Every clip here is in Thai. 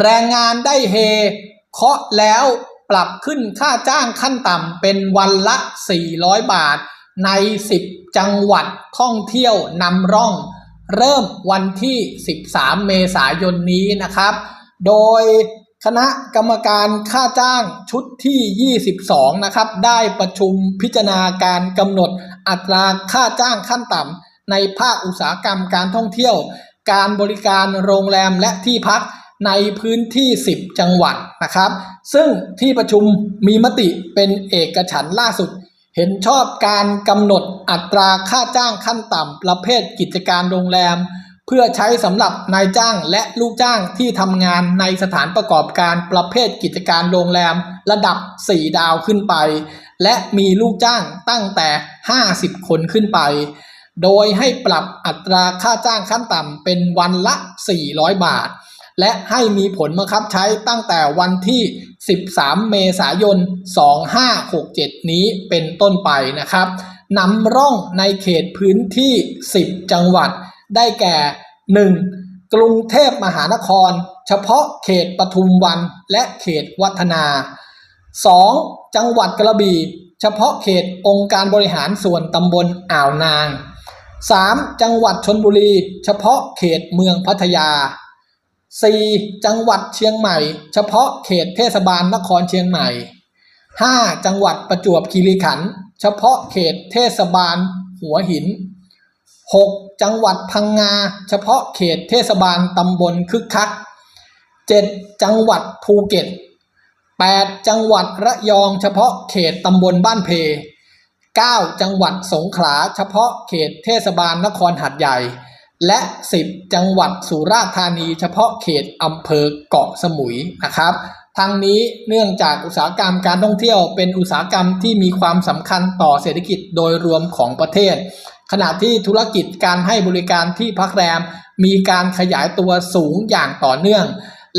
แรงงานได้เฮเคาะแล้วปรับขึ้นค่าจ้างขั้นต่ำเป็นวันละ 400 บาท ใน 10 จังหวัดท่องเที่ยวนำร่อง เริ่มวันที่ 13 เมษายนนี้นะครับ โดยคณะกรรมการค่าจ้างชุดที่ 22 นะครับ ได้ประชุมพิจารณาการกำหนดอัตราค่าจ้างขั้นต่ำในภาคอุตสาหกรรมการท่องเที่ยว การบริการโรงแรมและที่พัก ในพื้นที่ 10 จังหวัดนะครับ ซึ่งที่ประชุมมีมติเป็นเอกฉันท์ล่าสุด เห็นชอบการกำหนดอัตราค่าจ้างขั้นต่ำประเภทกิจการโรงแรม เพื่อใช้สำหรับนายจ้างและลูกจ้างที่ทำงานในสถานประกอบการประเภทกิจการโรงแรมระดับ 4 ดาวขึ้นไป และมีลูกจ้างตั้งแต่ 50 คนขึ้นไปโดยให้ปรับอัตราค่าจ้างขั้นต่ำเป็นวันละ 400 บาท และให้มีผลบังคับใช้ตั้งแต่วันที่ 13 เมษายน 2567 นี้เป็นต้นไปนะครับนำร่องในเขตพื้นที่ 10 จังหวัด ได้แก่ 1. กรุงเทพมหานคร เฉพาะเขตปทุมวันและเขตวัฒนา 2. จังหวัดกระบี่ เฉพาะเขตองค์การบริหารส่วนตำบลอ่าวนาง 3. จังหวัดชนบุรี เฉพาะเขตเมืองพัทยา 4. จังหวัดเชียงใหม่ เฉพาะเขตเทศบาลนครเชียงใหม่ 5. จังหวัดประจวบคีรีขันธ์เฉพาะเขตเทศบาลหัวหิน 6. จังหวัดพังงา เฉพาะเขตเทศบาลตำบลคึกคัก 7. จังหวัดภูเก็ต 8. จังหวัดระยอง เฉพาะเขตตำบลบ้านเพ 9. จังหวัดสงขลา เฉพาะเขตเทศบาลนครหัดใหญ่ และ 10 จังหวัดสุราษฎร์ธานีเฉพาะเขตอำเภอเกาะสมุยนะครับทั้งนี้เนื่องจากอุตสาหกรรมการท่องเที่ยวเป็นอุตสาหกรรมที่มีความสำคัญต่อเศรษฐกิจโดยรวมของประเทศ ขณะที่ธุรกิจการให้บริการที่พักแรม มีการขยายตัวสูงอย่างต่อเนื่อง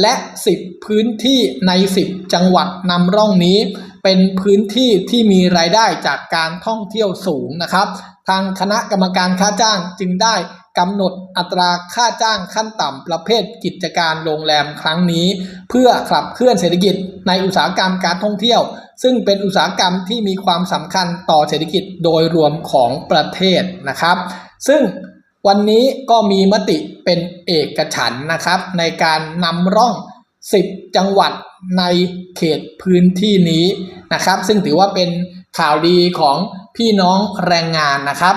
และ 10 พื้นที่ใน 10 จังหวัดนำร่องนี้ เป็นพื้นที่ที่มีรายได้จากการท่องเที่ยวสูงนะครับ ทางคณะกรรมการค่าจ้างจึงได้ กำหนดอัตราค่าจ้างขั้นต่ำประเภทกิจการโรงแรมครั้งนี้ เพื่อขับเคลื่อนเศรษฐกิจในอุตสาหกรรมการท่องเที่ยว ซึ่งเป็นอุตสาหกรรมที่มีความสำคัญต่อเศรษฐกิจโดยรวมของประเทศนะครับ ซึ่งวันนี้ก็มีมติเป็นเอกฉันนะครับ ในการนำร่อง 10 จังหวัดในเขตพื้นที่นี้นะครับ ซึ่งถือว่าเป็นข่าวดีของพี่น้องแรงงานนะครับ